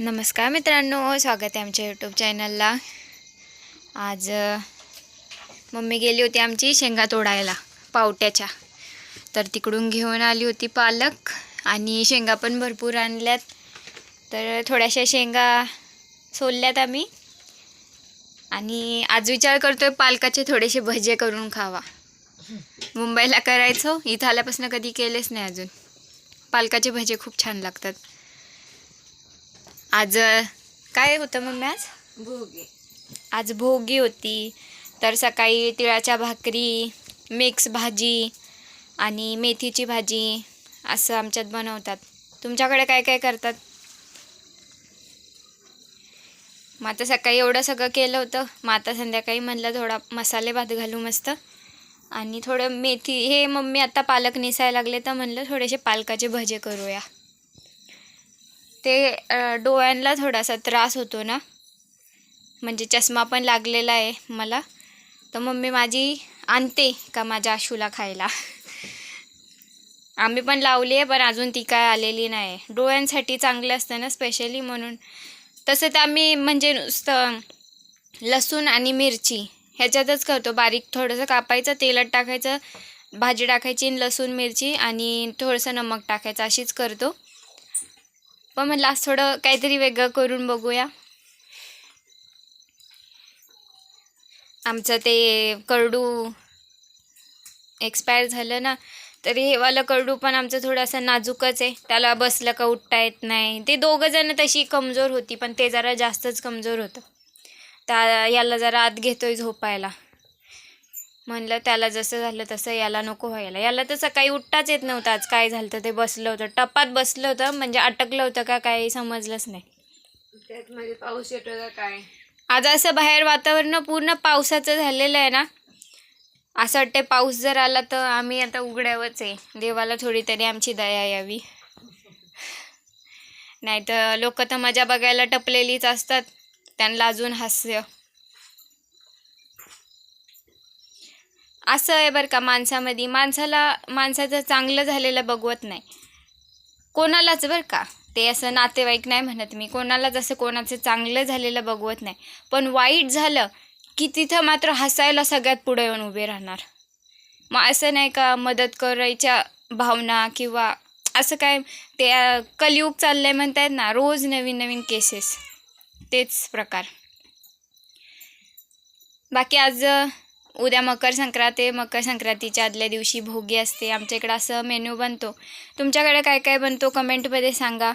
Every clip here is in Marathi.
नमस्कार मित्रांनो स्वागत आहे आमच्या यूट्यूब चॅनलला आज मम्मी गेली होती आमची शेंगा तोडायला पावट्याच्या. तर तिकडून घेऊन आली होती पालक आणि शेंगा पण भरपूर आणल्यात. तर थोड्याशा शेंगा सोलल्यात आम्ही. आणि आज विचार करतोय पालकाचे थोडेसे भजे करून खावा. मुंबईला करायचो इथं आल्यापासून कधी केलेच नाही अजून. पालकाचे भजे खूप छान लागतात. आज काय होतं मम्मी आज? भोगे. आज भोगी होती. तर सकाळी तिळाच्या भाकरी मिक्स भाजी आणि मेथीची भाजी असं आमच्यात बनवतात. तुमच्याकडे काय काय करतात? मग आता सकाळी एवढं सगळं केलं होतं. मग आता संध्याकाळी म्हणलं थोडा मसाले भात घालू मस्त. आणि थोडं मेथी हे मम्मी आता पालक निसायला लागले तर म्हणलं थोडेसे पालकाचे भजे करूया. ते डोळ्यांना थोडासा त्रास होतो ना. म्हणजे चष्मा पण लागलेला आहे मला. तर मम्मी माझी आणते का माझ्या आशूला खायला? आम्ही पण लावली आहे पण अजून ती काय आलेली नाही. डोळ्यांसाठी चांगलं असतं ना स्पेशली म्हणून. तसं तर आम्ही म्हणजे नुसतं लसूण आणि मिरची ह्याच्यातच करतो. बारीक थोडंसं कापायचं तेलात टाकायचं भाजी टाकायची आणि लसूण मिरची आणि थोडंसं नमक टाकायचं अशीच करतो. पण म्हणलं आज थोडं काहीतरी वेगळं करून बघूया. आमचं ते करडू एक्सपायर झालं ना तरी हेवालं करडू पण आमचं थोडंसं नाजूकच आहे. त्याला बसलं का उठता येत नाही. ते दोघं जण तशी कमजोर होती पण ते जरा जास्तच कमजोर होतं. त्या याला जरा आत घेतोय झोपायला. म्हणलं त्याला जसं झालं तसं याला नको व्हायला. याला तर सकाळी उठताच येत नव्हतं. आज काय झालं तर ते बसलं होतं. टपात बसलं होतं म्हणजे अटकलं होतं का काही समजलंच नाही. त्यात मध्ये पाऊस येतो का काय? आज असं बाहेर वातावरण पूर्ण पावसाचं झालेलं आहे ना. असं वाटते पाऊस जर आला तर आम्ही आता उघड्यावरच आहे. देवाला थोडी तरी आमची दया यावी. नाही तर लोक तर मजा बघायला टपलेलीच असतात. त्यांना अजून हास्य. असं आहे बरं का माणसामध्ये. माणसाला माणसाचं चांगलं झालेलं बघवत नाही. कोणालाच बरं का. ते असं नातेवाईक नाही म्हणत मी. कोणालाच असं कोणाचं चांगलं झालेलं बघवत नाही. पण वाईट झालं की तिथं मात्र हसायला सगळ्यात पुढे येऊन उभे राहणार. मग असं नाही का मदत करायच्या भावना किंवा असं काय ते कलयुग कलियुग चाललंय म्हणतायत ना रोज नवीन नवीन केसेस तेच प्रकार. बाकी आज उद्या मकर संक्रांत आहे. मकर संक्रांतीच्या आदल्या दिवशी भोगी असते. आमच्या इकडं असं मेन्यू बनतो. तुमच्याकडे काय काय बनतो? कमेंटमध्ये सांगा.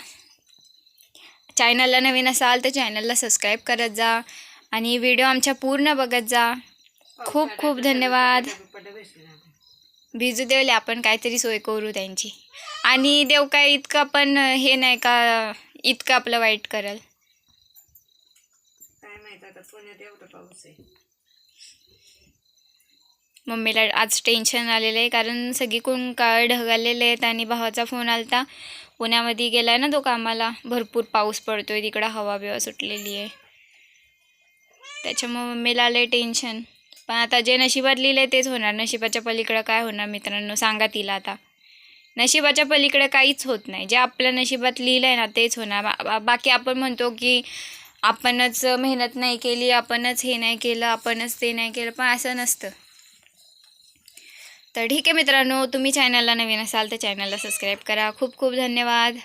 चॅनलला नवीन असाल तर चॅनलला सबस्क्राईब करत जा. आणि व्हिडिओ आमच्या पूर्ण बघत जा. खूप खूप धन्यवाद. भिजू देवले आपण काहीतरी सोय करू त्यांची. आणि देव काय इतकं पण हे नाही का इतकं आपलं वाईट करल. काय माहीत आता पुण्यात एवढं पाऊस आहे. मम्मीला आज टेन्शन आलेलं आहे कारण सगळीकडून काळ ढगालेले आहेत आणि भावाचा फोन आलता. पुण्यामध्ये गेलाय ना तो कामाला. भरपूर पाऊस पडतोय तिकडं हवा बिवा सुटलेली आहे. त्याच्यामुळे मम्मीला आलं टेन्शन. पण आता जे नशिबात लिहिलं आहे तेच होणार. नशिबाच्या पलीकडं काय होणार मित्रांनो? सांगा तिला आता. नशिबाच्या पलीकडे काहीच होत नाही. जे आपल्या नशिबात लिहिलं आहे ना तेच होणार. बा- बा- बाकी आपण म्हणतो की आपणच मेहनत नाही केली आपणच हे नाही केलं आपणच ते नाही केलं पण असं नसतं. तर ठीक आहे मित्रांनो तुम्ही चॅनलला नवीन असाल तर चॅनलला सबस्क्राईब करा. खूप खूप धन्यवाद.